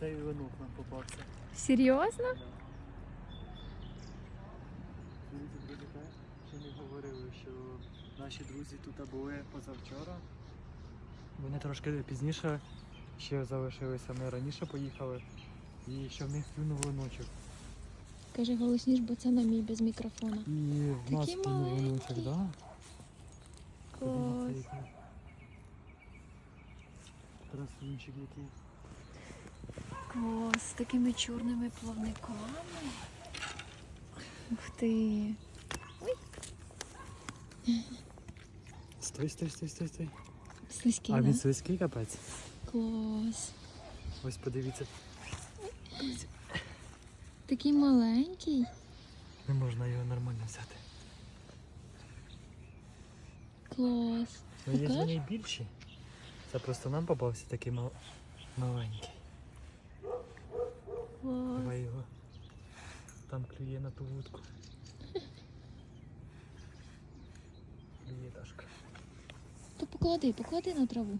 цей винок нам попався. Серйозно? Друзі, друзі, так, ще не говорили, що наші друзі тут були позавчора. Вони трошки пізніше ще залишилися, ми раніше поїхали. І що в них клюнув виночок. Каже голосніш, бо це на мій без мікрофона. І в нас клюнув виночок, так? Да? Клас. Красунчик який. Клас, з такими чорними плавниками. Ух ти. Стой, стой, стой, стой, стой. Слизький, А да? він слизький капець. Клас. Ось подивіться. Такий маленький. Не можна його нормально взяти. Клас. Ну є Покаж? вони більші. Це просто нам попався такий мал... маленький. Клас. Давай його. Там клює на ту вудку. Клює Дашка. То поклади, поклади на траву.